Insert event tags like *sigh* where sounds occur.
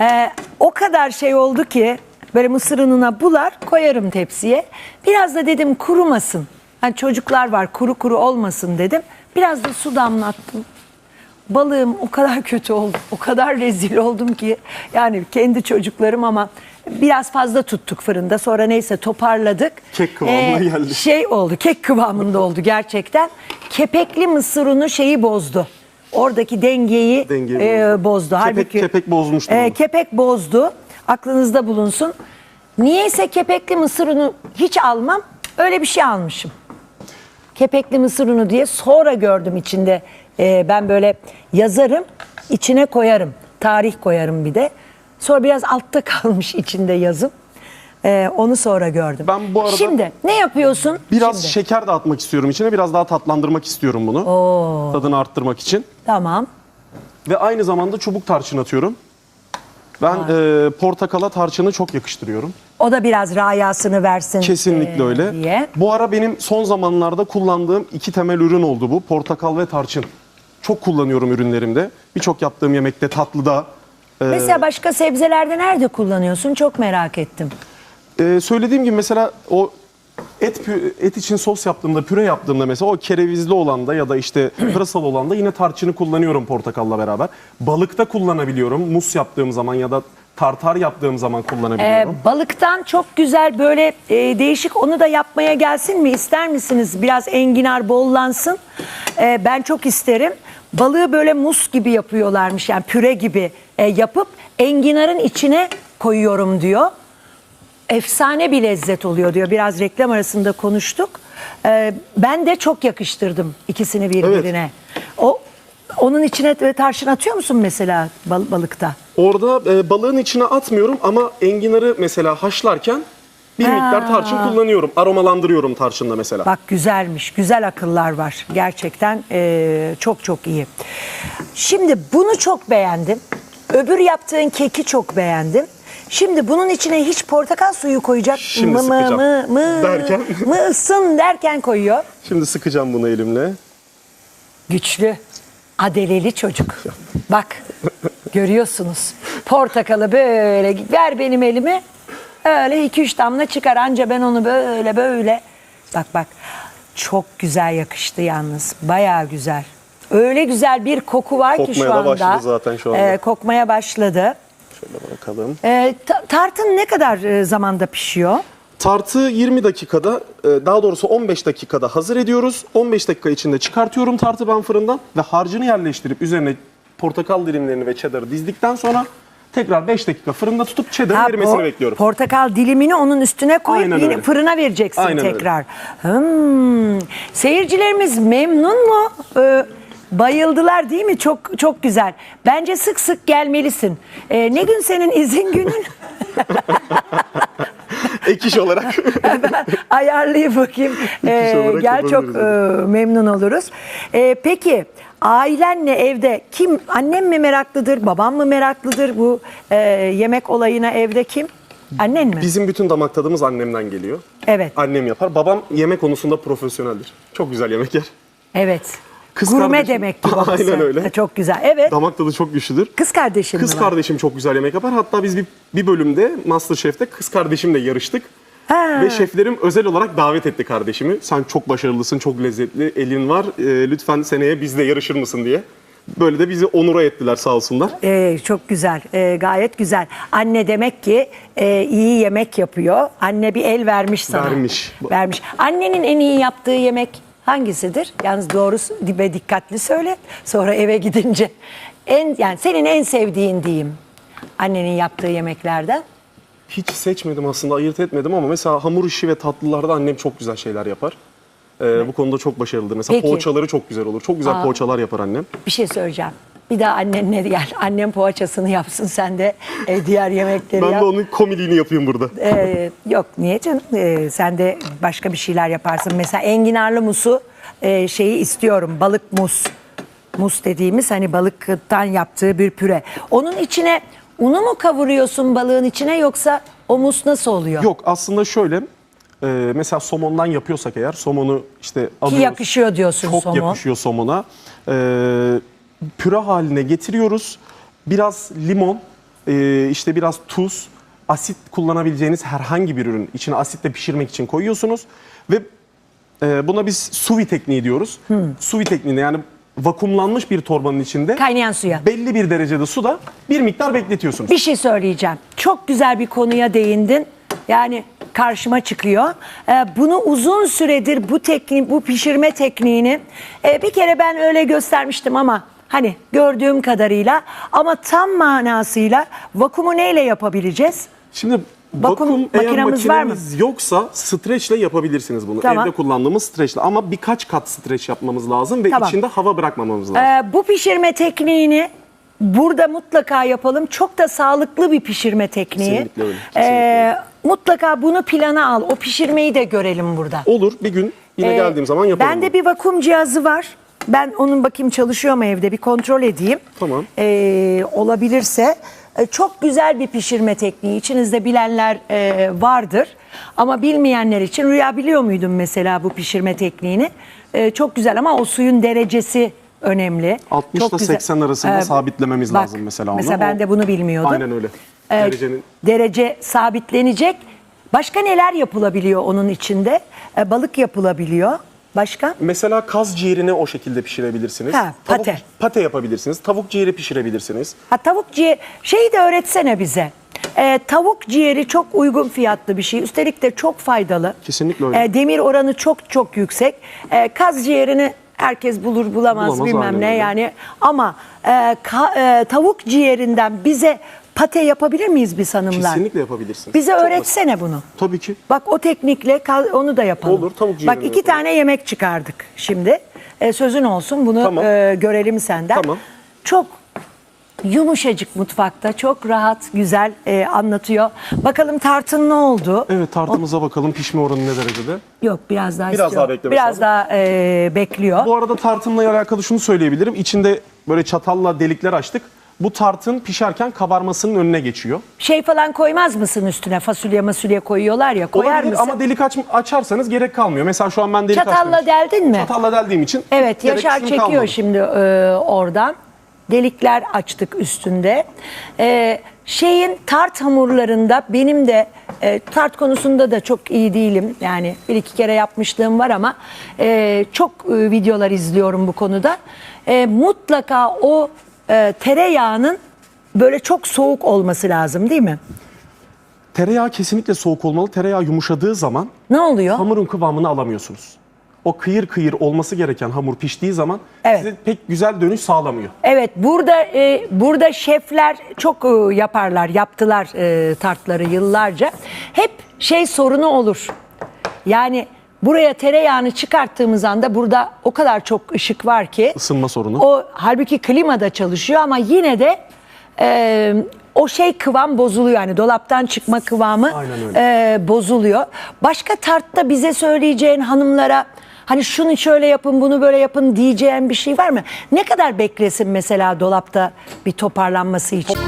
Ee, o kadar şey oldu ki böyle mısır ununa bular koyarım tepsiye. Biraz da dedim kurumasın. Hani çocuklar var kuru kuru olmasın dedim. Biraz da su damlattım. Balığım o kadar *laughs* kötü oldu. O kadar rezil oldum ki. Yani kendi çocuklarım ama biraz fazla tuttuk fırında. Sonra neyse toparladık. Ee, Kek kıvamına geldi. Şey oldu. Kek kıvamında oldu gerçekten. Kepekli mısır unu şeyi bozdu. Oradaki dengeyi, Dengeyi e, bozdu. Kepek- Halbuki, kepek bozmuştu E, kepek bozdu. Aklınızda bulunsun. Niyeyse kepekli mısır unu hiç almam. Öyle bir şey almışım kepekli mısır unu diye sonra gördüm içinde. Ee, ben böyle yazarım, içine koyarım. Tarih koyarım bir de. Sonra biraz altta *laughs* kalmış içinde yazım. Ee, onu sonra gördüm. Ben bu arada- Şimdi ne yapıyorsun? Biraz Şimdi. şeker de atmak istiyorum içine. Biraz daha tatlandırmak istiyorum bunu. Tadını arttırmak için. Tamam. Ve aynı zamanda çubuk tarçın atıyorum. Ben e, portakala tarçını çok yakıştırıyorum. O da biraz rayasını versin. Kesinlikle e, öyle. Diye. Bu ara benim son zamanlarda kullandığım iki temel ürün oldu bu. Portakal ve tarçın. Çok kullanıyorum ürünlerimde. Birçok yaptığım yemekte, tatlıda. e, Mesela başka sebzelerde nerede kullanıyorsun? Çok merak ettim. e, söylediğim gibi mesela o et et için sos yaptığımda, püre yaptığımda mesela o kerevizli olan da ya da işte *clears throat* pırasalı olan da yine tarçını kullanıyorum portakalla beraber. Balıkta kullanabiliyorum. Mus yaptığım zaman ya da tartar yaptığım zaman Ee, kullanabiliyorum. balıktan çok güzel böyle e, değişik onu da yapmaya gelsin mi ister misiniz? Biraz enginar bollansın. Ee, ben çok isterim. Balığı böyle mus gibi yapıyorlarmış yani püre gibi e, yapıp enginarın içine koyuyorum diyor. Efsane bir lezzet oluyor diyor. Biraz reklam arasında konuştuk. Ee, ben de çok yakıştırdım ikisini birbirine. O onun içine tarçın atıyor musun mesela bal- balıkta? Orada e, balığın içine atmıyorum ama enginarı mesela haşlarken bir Ha. miktar tarçın kullanıyorum. Aromalandırıyorum tarçınla mesela. Bak güzelmiş, güzel akıllar var. Gerçekten eee, çok çok iyi. Şimdi bunu çok beğendim. Öbür yaptığın keki çok beğendim. Şimdi bunun içine hiç portakal suyu koyacak Şimdi mı mı sıkacağım. mı mı Derken? mı ısın derken koyuyor. Şimdi sıkacağım bunu elimle. Güçlü, adeleli çocuk. Bak görüyorsunuz. Portakalı böyle ver benim elime. Öyle iki üç damla çıkar anca ben onu böyle böyle. Bak bak çok güzel yakıştı yalnız. Bayağı güzel. Öyle güzel bir koku var ki şu Kokmaya da anda. başladı zaten şu anda. Ee, kokmaya başladı. Şöyle bakalım. Ee, ta- tartın ne kadar e, zamanda pişiyor? Tartı 20 dakikada, e, daha doğrusu 15 dakikada hazır ediyoruz. 15 dakika içinde çıkartıyorum tartı ben fırından ve harcını yerleştirip üzerine portakal dilimlerini ve cheddar'ı dizdikten sonra tekrar 5 dakika fırında tutup cheddar'ın erimesini bekliyorum. Portakal dilimini onun üstüne koyup Aynen yine öyle. fırına vereceksin Aynen öyle. tekrar. Hmm. Seyircilerimiz memnun mu? Ee, bayıldılar değil mi? Çok çok güzel. Bence sık sık gelmelisin. Ee, ne gün senin izin günün? *laughs* Ek iş olarak. *laughs* Ayarlayayım bakayım. Ee, olarak gel çok e, memnun oluruz. Ee, peki ailenle evde kim? Annem mi meraklıdır? Babam mı meraklıdır? Bu e, yemek olayına evde kim? Annen mi? Bizim bütün damak tadımız annemden geliyor. Evet. Annem yapar. Babam yemek konusunda profesyoneldir. Çok güzel yemek yer. Evet. Kız Gurme kardeşim- demek ki babası. *laughs* Aynen öyle. Çok güzel. Evet. Damak tadı çok güçlüdür. Kız kardeşim Kız mi var? kardeşim çok güzel yemek yapar. Hatta biz bir, bir bölümde Masterchef'te kız kardeşimle yarıştık. Ha. Ve şeflerim özel olarak davet etti kardeşimi. Sen çok başarılısın, çok lezzetli, elin var. Ee, lütfen seneye bizle yarışır mısın diye. Böyle de bizi onura ettiler sağ olsunlar. Ee, çok güzel. Ee, gayet güzel. Anne demek ki e, iyi yemek yapıyor. Anne bir el vermiş sana. Vermiş. Vermiş. Annenin en iyi yaptığı yemek hangisidir? Yalnız doğru ve dikkatli söyle. Sonra eve gidince. En yani senin en sevdiğin diyeyim. Annenin yaptığı yemeklerden. Hiç seçmedim aslında, ayırt etmedim ama mesela hamur işi ve tatlılarda annem çok güzel şeyler yapar. Ee, bu konuda çok başarılıdır. Mesela Peki. poğaçaları çok güzel olur. Çok güzel Aa. poğaçalar yapar annem. Bir şey söyleyeceğim. Bir daha annenle gel. *laughs* Annem poğaçasını yapsın sen de e, diğer yemekleri Ben yap. de onun komiliğini yapayım burada. Ee, yok niye canım? Ee, sen de başka bir şeyler yaparsın. Mesela enginarlı musu e, şeyi istiyorum. Balık mus. Mus dediğimiz hani balıktan yaptığı bir püre. Onun içine unu mu kavuruyorsun balığın içine yoksa o mus nasıl oluyor? Yok aslında şöyle, e, mesela somondan yapıyorsak eğer somonu işte alıyoruz. yakışıyor diyorsun Çok somon. yakışıyor somona. E, püre haline getiriyoruz. Biraz limon, e, işte biraz tuz, asit kullanabileceğiniz herhangi bir ürün içine asitle pişirmek için koyuyorsunuz ve e, buna biz suvi tekniği diyoruz. Suvi tekniğinde yani vakumlanmış bir torbanın içinde Kaynayan suya. belli bir derecede suda bir miktar bekletiyorsunuz. Bir şey söyleyeceğim. Çok güzel bir konuya değindin. Yani karşıma çıkıyor. Ee, bunu uzun süredir bu teknik, bu pişirme tekniğini e, bir kere ben öyle göstermiştim ama hani gördüğüm kadarıyla ama tam manasıyla vakumu neyle yapabileceğiz? Şimdi Vakum vakum, eğer makinamız var mı? yoksa streçle yapabilirsiniz bunu. Tamam. Evde kullandığımız streçle ama birkaç kat streç yapmamız lazım ve Tamam. içinde hava bırakmamamız lazım. Ee, bu pişirme tekniğini burada mutlaka yapalım. Çok da sağlıklı bir pişirme tekniği. Kesinlikle öyle, Ee, kesinlikle mutlaka bunu plana al. O pişirmeyi de görelim burada. Olur bir gün yine Ee, geldiğim zaman yaparım. Bende bunu. bir vakum cihazı var. Ben onun bakayım çalışıyor mu evde bir kontrol edeyim. Tamam. Ee, olabilirse e, çok güzel bir pişirme tekniği. İçinizde bilenler e, vardır. Ama bilmeyenler için rüya biliyor muydun mesela bu pişirme tekniğini? E, çok güzel ama o suyun derecesi önemli. 60 Çok ile güzel. 80 arasında Ee, sabitlememiz bak, lazım mesela onu. Mesela ben de bunu bilmiyordum. Aynen öyle. Ee, Derecenin derece sabitlenecek. Başka neler yapılabiliyor onun içinde? Ee, balık yapılabiliyor. Başka? Mesela kaz ciğerini o şekilde pişirebilirsiniz. Ha, Tavuk- pate. pate yapabilirsiniz. Tavuk ciğeri pişirebilirsiniz. Ha tavuk ciğeri şeyi de öğretsene bize. Ee, tavuk ciğeri çok uygun fiyatlı bir şey. Üstelik de çok faydalı. Kesinlikle öyle. Ee, demir oranı çok çok yüksek. Ee, kaz ciğerini herkes bulur bulamaz, Bulamaz, bilmem ne öyle. yani. Ama e, ka- e, tavuk ciğerinden bize pate yapabilir miyiz biz hanımlar? Kesinlikle yapabilirsiniz. Bize Çok öğretsene bunu. basit. Tabii ki. Bak o teknikle onu da yapalım. Olur, tavuk Bak ciğerini iki yapalım. tane yemek çıkardık şimdi. E, sözün olsun bunu Tamam. e, görelim senden. Tamam. Çok yumuşacık mutfakta çok rahat güzel e, anlatıyor. Bakalım tartın ne oldu? Evet tartımıza bakalım pişme oranı ne derecede. Yok biraz daha Biraz istiyorum. daha Biraz lazım. daha e, bekliyor. Bu arada tartımla alakalı şunu söyleyebilirim. İçinde böyle çatalla delikler açtık. Bu tartın pişerken kabarmasının önüne geçiyor. Şey falan koymaz mısın üstüne? Fasulye masulye koyuyorlar ya. Koyar Olabilir mısın? ama delik aç, açarsanız gerek kalmıyor. Mesela şu an ben delik Çatalla açtım. deldin mi? Çatalla deldiğim için Evet gerek Yaşar çekiyor kalmadı. şimdi e, oradan. Delikler açtık üstünde. E, şeyin tart hamurlarında benim de e, tart konusunda da çok iyi değilim. Yani bir iki kere yapmışlığım var ama e, çok e, videolar izliyorum bu konuda. E, mutlaka o e, tereyağının böyle çok soğuk olması lazım değil mi? Tereyağı kesinlikle soğuk olmalı. Tereyağı yumuşadığı zaman Ne oluyor? hamurun kıvamını alamıyorsunuz. O kıyır kıyır olması gereken hamur piştiği zaman Evet. size pek güzel dönüş sağlamıyor. Evet burada e, burada şefler çok e, yaparlar yaptılar e, tartları yıllarca. Hep şey sorunu olur. Yani buraya tereyağını çıkarttığımız anda burada o kadar çok ışık var ki. Isınma sorunu. O halbuki klimada çalışıyor ama yine de e, o şey kıvam bozuluyor. Yani dolaptan çıkma kıvamı e, bozuluyor. Başka tartta bize söyleyeceğin hanımlara hani şunu şöyle yapın bunu böyle yapın diyeceğin bir şey var mı? Ne kadar beklesin mesela dolapta bir toparlanması için?